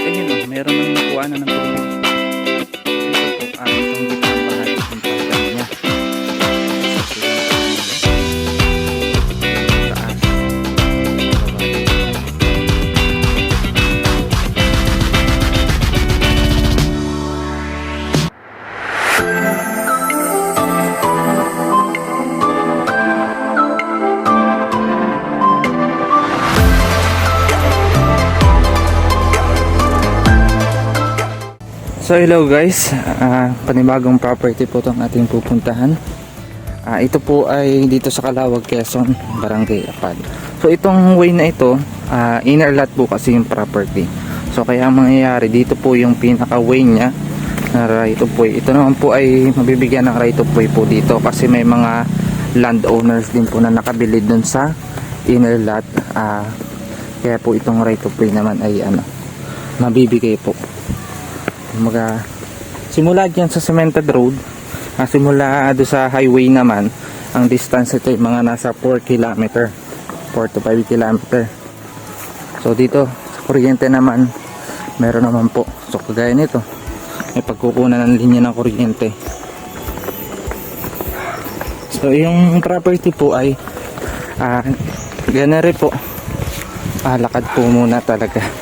ayun oh, meron ng nakuha na ng tubig. Ito po, ah, itong So hello guys, Ah, panibagong property po itong ating pupuntahan. Ah, ito po ay dito sa Kalawag, Quezon, Barangay Apad. So itong way na ito, ah, inner lot po kasi yung property. So kaya ang mangyayari dito po yung pinaka way niya na right of way. Ito naman po ay mabibigyan ng right of way po dito kasi may mga landowners din po na nakabili dun sa inner lot. Ah, kaya po itong right of way naman ay ano, mabibigay po. Kumbaga, simula dyan sa cemented road, ah, simula do sa highway naman, ang distance ito mga nasa 4 kilometer, 4 to 5 kilometer. So dito, sa kuryente naman, meron naman po. So kagaya nito, may pagkukunan ng linya ng kuryente. So yung property po ay, ah, ganere po, ah, lakad po muna talaga.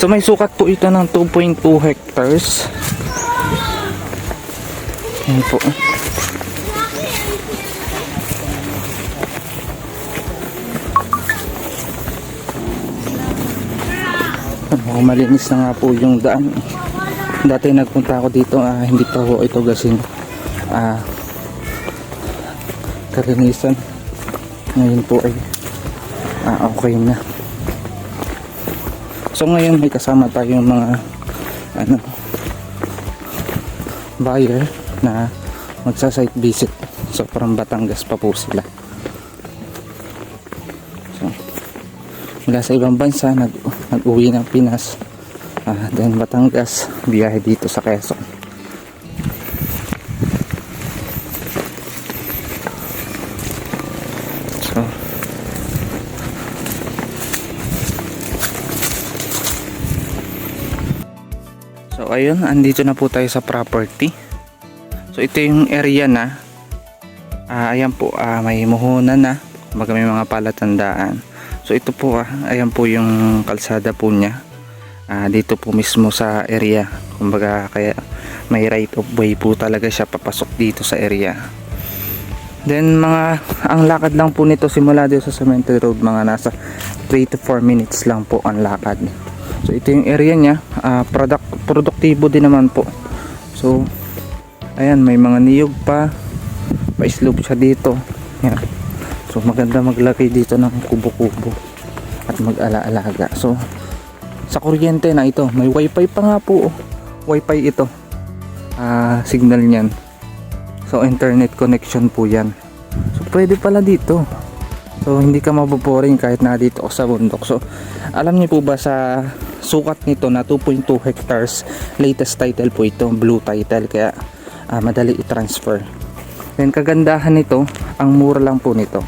So may sukat po ito ng 2.2 hectares. Yan po. Oh, malinis na nga po yung daan. Dati nagpunta ako dito, ah, hindi pa po ito gasing ah, kalinisan. Ngayon po ay ah, okay na. So ngayon may kasama tayong mga ano buyer na magsa-site visit. So from Batangas pa po sila. So mula sa ibang bansa nag nag-uwi ng Pinas. Ah, then Batangas, biyahe dito sa Quezon. Ayun, andito na po tayo sa property. So ito yung area na. Ah, ayan po, ah, may muhunan na. Kumbaga may mga palatandaan. So ito po, ah, ayan po yung kalsada po niya. Ah, dito po mismo sa area. Kumbaga kaya may right of way po talaga siya papasok dito sa area. Then mga ang lakad lang po nito simula dito sa Cemented Road mga nasa 3 to 4 minutes lang po ang lakad. So ito yung area niya, ah, product produktibo din naman po. So ayan may mga niyog pa, pa-slope siya dito. Yan. So maganda maglagay dito ng kubo-kubo at mag-ala-alaga. So sa kuryente na ito, may wifi pa nga po. oh. Wifi ito. Ah, signal niyan. So internet connection po yan. So pwede pala dito. So hindi ka maboboring kahit na dito sa bundok. So alam niyo po ba sa sukat nito na 2.2 hectares latest title po ito blue title kaya ah, madali i-transfer. Then kagandahan nito ang mura lang po nito.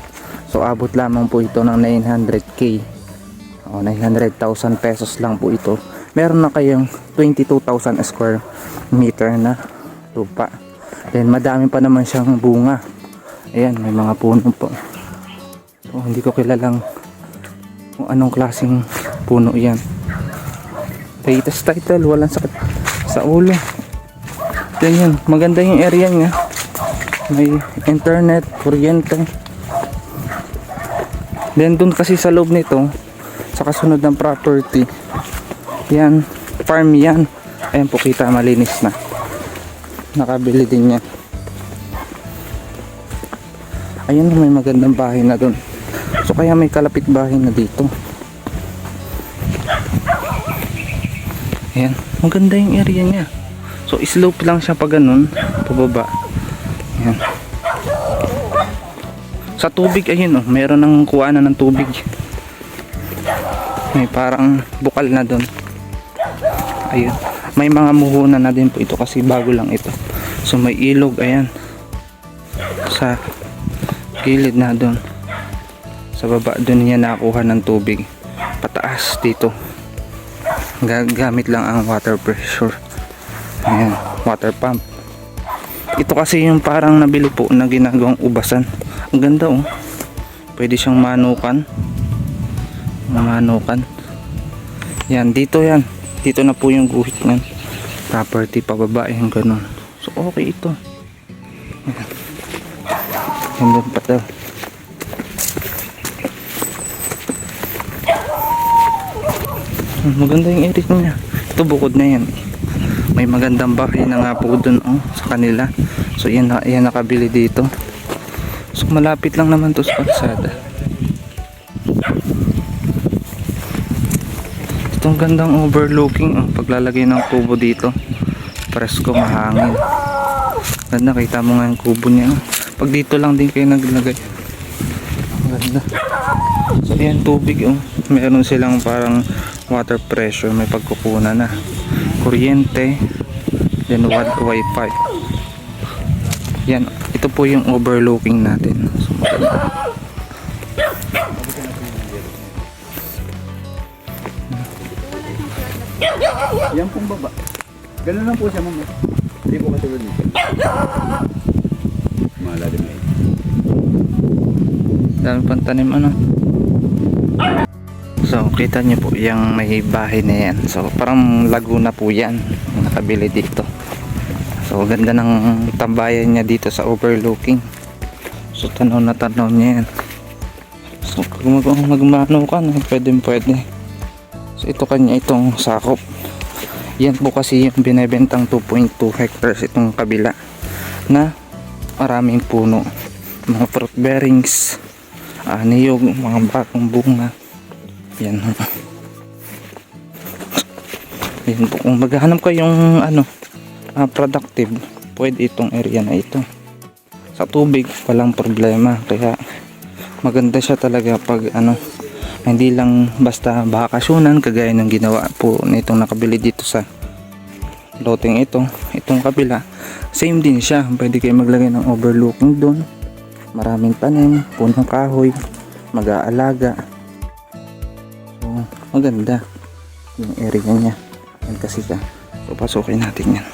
So abot lamang po ito ng 900k. O 900,000 pesos lang po ito. Meron na kayong 22,000 square meter na lupa. Then madami pa naman siyang bunga. Ayan, may mga puno po. So, hindi ko kilalang kung anong klaseng puno yan. Latest title, walang sakit sa ulo. Then yun, maganda yung area niya. May internet, kuryente. Then dun kasi sa loob nito, sa kasunod ng property, yan, farm yan. Ayan po kita, malinis na. Nakabili din yan. Ayun, may magandang bahay na dun. So kaya may kalapit bahay na dito. Ayan, maganda yung area niya. So slope lang siya pa ganun, pababa. Ayan. Sa tubig ayun oh, meron ng kuwanan ng tubig. May parang bukal na doon. Ayun. May mga muhunan na din po ito kasi bago lang ito. So may ilog ayan. Sa gilid na doon. Sa baba doon niya nakuha ng tubig. Pataas dito. Ga- gamit lang ang water pressure. Ayan, water pump. Ito kasi yung parang nabili po na ginagawang ubasan. Ang ganda oh. Pwede siyang manukan. Manukan. Yan, dito yan. Dito na po yung guhit ng property pababa yung ganun. So okay ito. Yan. Doon pa daw. Maganda yung area niya. Ito bukod na yan. May magandang bahay na nga po dun oh, sa kanila. So yan, yan nakabili dito. So malapit lang naman to sa kalsada. Itong gandang overlooking oh, paglalagay ng kubo dito. Presko mahangin. Ganda kita mo nga yung kubo niya. oh. Pag dito lang din kayo naglagay. Ganda. So yan tubig oh. Meron silang parang water pressure may pagkukunan na. Kuryente. Then wi- wifi. Yan, ito po yung overlooking natin. So. Yan pong baba. Ganun lang po siya, ma'am. Hindi po katulad nito. Malalim na yun. Dami pang tanim ano. So, kita niyo po yung may bahay na yan. So, parang Laguna po yan. Nakabili dito. So, ganda ng tambayan niya dito sa overlooking. So, tanaw na tanaw niya yan. So, kung mag magmano ka na, pwede pwede. So, ito kanya itong sakop. Yan po kasi yung binebentang 2.2 hectares itong kabila na maraming puno. Mga fruit bearings, ah, niyog, mga bakong bunga. Yan. Yan po. Kung maghahanap kayong ano, ah, productive, pwede itong area na ito. Sa tubig, walang problema. Kaya maganda siya talaga pag ano, hindi lang basta bakasyonan kagaya ng ginawa po nitong nakabili dito sa loteng ito itong kabila same din siya pwede kayo maglagay ng overlooking doon maraming tanim punong kahoy mag-aalaga maganda yung area niya yan kasi siya so pasukin natin yan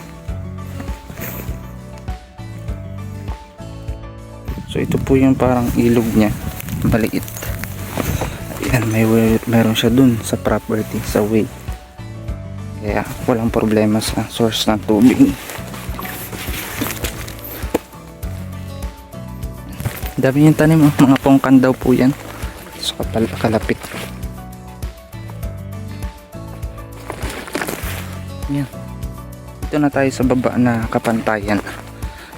so ito po yung parang ilog niya maliit Ayan, may meron siya dun sa property, sa way. Kaya walang problema sa source ng tubig. Dami yung tanim, oh. mga pongkan daw po yan. So kalapit. Yan. Ito na tayo sa baba na kapantayan.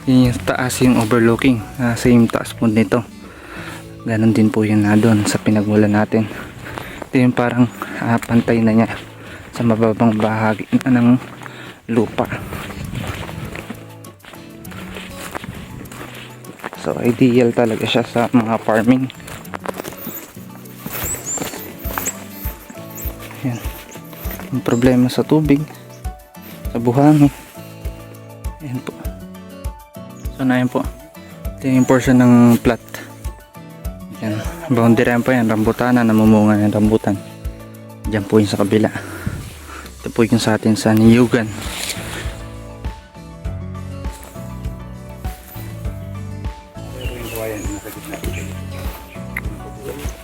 Yun yung taas yung overlooking. Ah, same taas po nito ganon din po yun na doon sa pinagmula natin ito yung parang ah, pantay na niya sa mababang bahagi ng lupa so ideal talaga siya sa mga farming yan yung problema sa tubig sa buhangin yan po so na yan po ito yung portion ng plat yan. Boundary yan po yan. Rambutana. Namumunga ng rambutan. Diyan po yung sa kabila. Ito po yung sa atin sa Niyugan. Yung.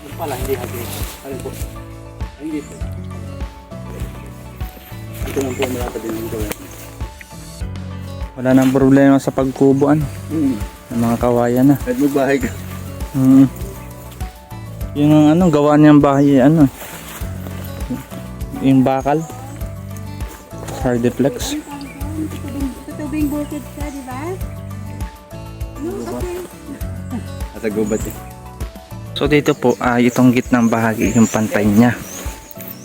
Yung pala, hindi hagi. Ano po? Hindi po. Ito lang po malapad din ang kawayan. Wala nang problema sa pagkubuan Hmm. ng mga kawayan na. Kahit magbahay ka. Hmm. Yung ano, gawa niyang bahay, ano, yung bakal. Hardiplex. Tubing bukid ka, di ba? No, okay. Nasa gubat eh. So dito po, ah, itong gitnang bahagi, yung pantay niya.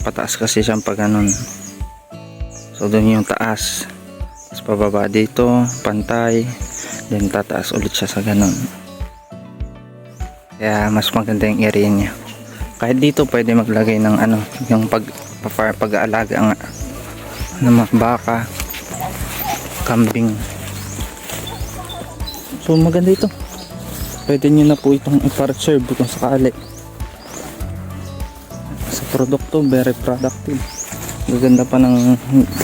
Pataas kasi siyang pag ganun. So doon yung taas. Tapos pababa dito, pantay. Then tataas ulit siya sa ganun. Kaya mas maganda yung area niya. Kahit dito pwede maglagay ng ano, yung pag pa- pag-aalaga nga ng mga baka, kambing. So maganda ito. Pwede nyo na po itong i-reserve kung sakali. sa produkto, very productive. Gaganda pa ng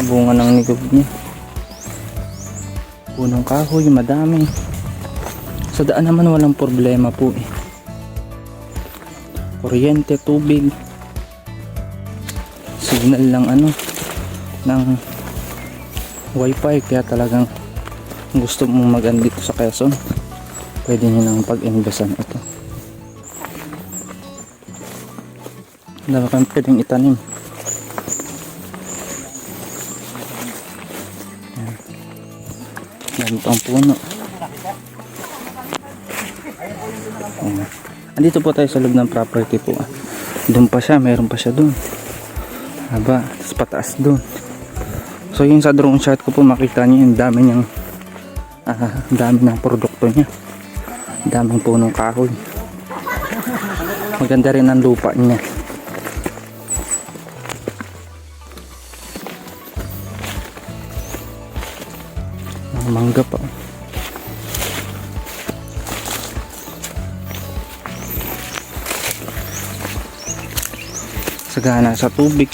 bunga ng nigob niya. Punong kahoy, madami. Sa daan naman walang problema po eh. Kuryente, tubig. Signal lang ano ng wifi kaya talagang gusto mong mag dito sa Quezon pwede nyo nang pag-investan ito dami kang pwedeng itanim dami pang puno. Andito po tayo sa loob ng property po. Doon pa siya meron pa siya doon. Haba tapos pataas doon. So yung sa drone shot ko po makita niyo yung dami niyang ah, dami ng produkto niya. Daming punong kahoy. Maganda rin ang lupa niya sagana sa tubig